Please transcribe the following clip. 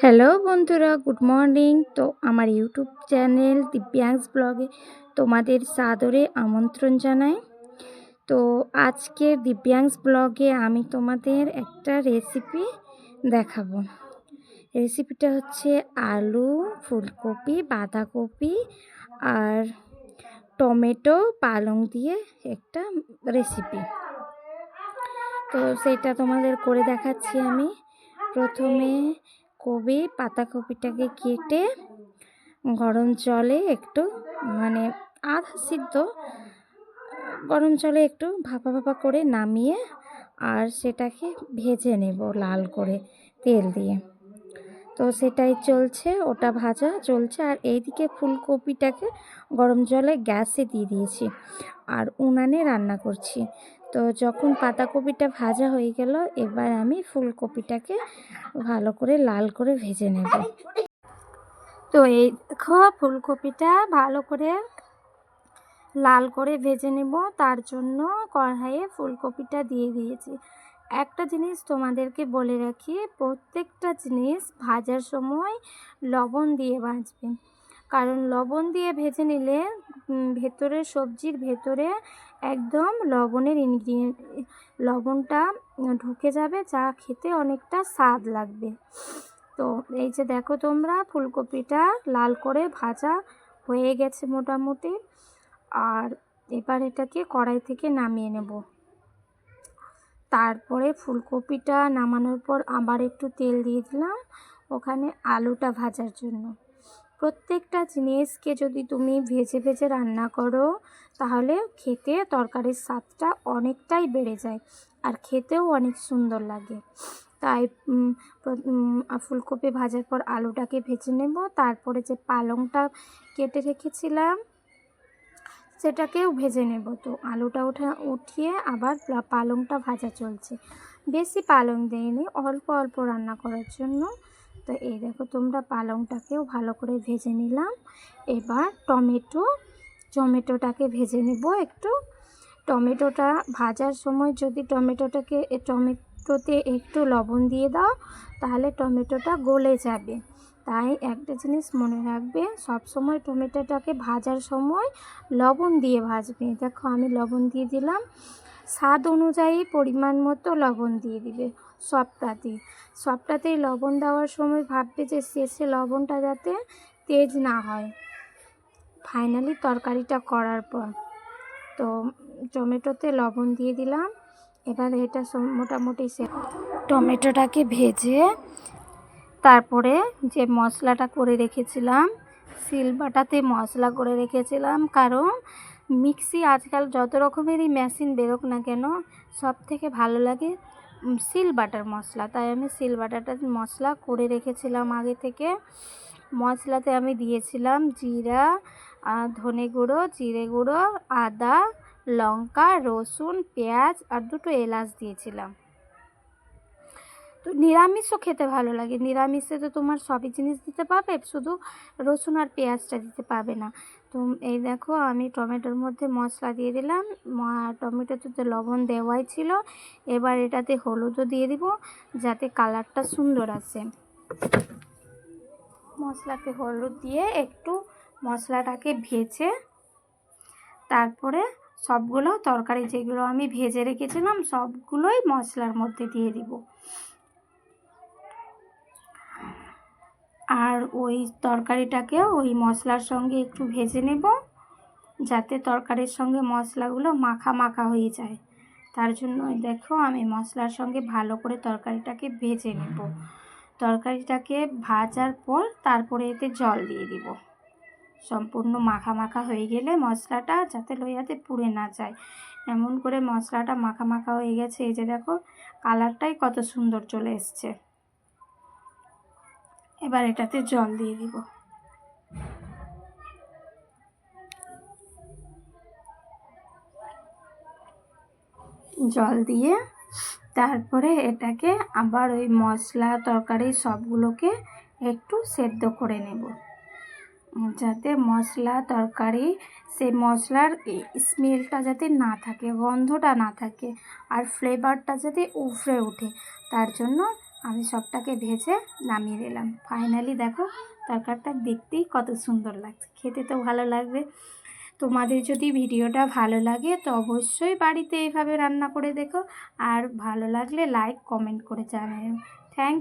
Hello বন্ধুরা good morning তো আমার ইউটিউব চ্যানেল দিব্যাংস ব্লগে তোমাদের সাদরে আমন্ত্রণ জানাই। তো আজকের দিব্যাংস ব্লগে আমি তোমাদের একটা রেসিপি দেখাবো। রেসিপিটা হচ্ছে আলু, ফুলকপি, বাঁধাকপি আর টমেটো, পালং দিয়ে একটা রেসিপি তো সেটা তোমাদের করে দেখাচ্ছি আমি। প্রথমে কপি, পাতাকপিটাকে কেটে গরম জলে একটু মানে আধা সিদ্ধ গরম জলে একটু ভাপা ভাপা করে নামিয়ে আর সেটাকে ভেজে নেব লাল করে তেল দিয়ে। তো সেটাই চলছে, ওটা ভাজা চলছে। আর এইদিকে ফুলকপিটাকে গরম জলে গ্যাসে দিয়ে দিয়েছি আর উনানে রান্না করছি। তো যখন পাতাকপিটা ভাজা হয়ে গেল, এবার আমি ফুলকপিটাকে ভালো করে লাল করে ভেজে নেব। তো এই দেখো, ফুলকপিটা ভালো করে লাল করে ভেজে নেব। তার জন্য কড়াইয়ে ফুলকপিটা দিয়ে দিয়েছি। একটা জিনিস তোমাদেরকে বলে রাখি, প্রত্যেকটা জিনিস ভাজার সময় লবণ দিয়ে ভাজবে। কারণ লবণ দিয়ে ভেজে নিলে ভেতরে সবজির ভেতরে একদম লবণের ইনগ্রিডিয়েন্ট লবণটা ঢুকে যাবে, যা খেতে অনেকটা স্বাদ লাগবে। তো এই যে দেখো তোমরা, ফুলকপিটা লাল করে ভাজা হয়ে গেছে মোটামুটি। আর এবার এটাকে কড়াই থেকে নামিয়ে নেব। তারপরে ফুলকপিটা নামানোর পর আবার একটু তেল দিয়ে দিলাম ওখানে আলুটা ভাজার জন্য। প্রত্যেকটা জিনিসকে যদি তুমি ভেজে ভেজে রান্না করো, তাহলে খেতে তরকারির স্বাদটা অনেকটাই বেড়ে যায় আর খেতেও অনেক সুন্দর লাগে। তাই ফুলকপি ভাজার পর আলুটাকে ভেজে নেব। তারপরে যে পালংটা কেটে রেখেছিলাম সেটাকেও ভেজে নেব। তো আলুটা উঠা, উঠিয়ে আবার পালংটা ভাজা চলছে। বেশি পালং দেয়নি অল্প অল্প রান্না করার জন্য। তো এই দেখো, তোমরা পালংটাকেও ভালো করে ভেজে নিলাম। এবার টমেটো, টমেটোটাকে ভেজে নেব একটু। টমেটোটা ভাজার সময় যদি টমেটোটাকে টমেটোতে একটু লবণ দিয়ে দাও, তাহলে টমেটোটা গলে যাবে। তাই একটা জিনিস মনে রাখবে, সব সময় টমেটোটাকে ভাজার সময় লবণ দিয়ে ভাজবে। দেখো আমি লবণ দিয়ে দিলাম। স্বাদ অনুযায়ী পরিমাণ মতো লবণ দিয়ে দিবে সবটাতেই সবটাতেই লবণ দেওয়ার সময় ভাববে যে শেষে লবণটা যাতে তেজ না হয়। ফাইনালি তরকারিটা করার পর তো টমেটোতে লবণ দিয়ে দিলাম। এবার এটা মোটামুটি সে, টমেটোটাকে ভেজে তারপরে যে মশলাটা করে রেখেছিলাম সিলবাটাতে মশলা করে রেখেছিলাম, কারণ মিক্সি আজকাল যত রকমেরই মেশিন বেরোক না কেন সব থেকে ভালো লাগে সিল বাটার মশলা। তাই আমি সিল বাটারটা মশলা করে রেখেছিলাম আগে থেকে। মশলাতে আমি দিয়েছিলাম জিরা ধনে গুঁড়ো, জিরে গুঁড়ো, আদা, লঙ্কা, রসুন, পেঁয়াজ আর দুটো এলাচ দিয়েছিলাম। তো নিরামিষও খেতে ভালো লাগে। নিরামিষে তো তোমার সবই জিনিস দিতে পাবে, শুধু রসুন আর পেঁয়াজটা দিতে পাবে না। তো এই দেখো আমি টমেটোর মধ্যে মশলা দিয়ে দিলাম। টমেটোতে তো লবণ দেওয়াই ছিল। এবার এটাতে হলুদও দিয়ে দিব, যাতে কালারটা সুন্দর আসে। মশলাতে হলুদ দিয়ে একটু মশলাটাকে ভেজে, তারপরে সবগুলো তরকারি যেগুলো আমি ভেজে রেখেছিলাম, সবগুলোই মশলার মধ্যে দিয়ে দিব। আর ওই তরকারিটাকে ওই মশলার সঙ্গে একটু ভেজে নেব, যাতে তরকারির সঙ্গে মশলাগুলো মাখা মাখা হয়ে যায়। তার জন্য দেখো আমি মশলার সঙ্গে ভালো করে তরকারিটাকে ভেজে নেব। তরকারিটাকে ভাজার পর তারপরে এতে জল দিয়ে দিব। সম্পূর্ণ মাখা মাখা হয়ে গেলে মশলাটা যাতে লইয়াতে পুড়ে না যায়। এমন করে মশলাটা মাখা মাখা হয়ে গেছে, এই যে দেখো, কালারটাই কত সুন্দর চলে এসছে। এবার এটাতে জল দিয়ে দিব। জল দিয়ে তারপরে এটাকে আবার ওই মশলা, তরকারি সবগুলোকে একটু সেদ্ধ করে নেব। যাতে মশলা, তরকারি, সেই মশলার স্মেলটা যাতে না থাকে, গন্ধটা না থাকে, আর ফ্লেভারটা যাতে উফরে ওঠে, তার জন্য আমি সবটাকে ভেজে নামিয়ে দিলাম ফাইনালি দেখো, তরকারিটা দেখতেই কত সুন্দর লাগছে। খেতে তো ভালো লাগবে। তোমাদের যদি ভিডিওটা ভালো লাগে তো অবশ্যই বাড়িতে এইভাবে রান্না করে দেখো। আর ভালো লাগলে লাইক কমেন্ট করে জানাও। থ্যাংক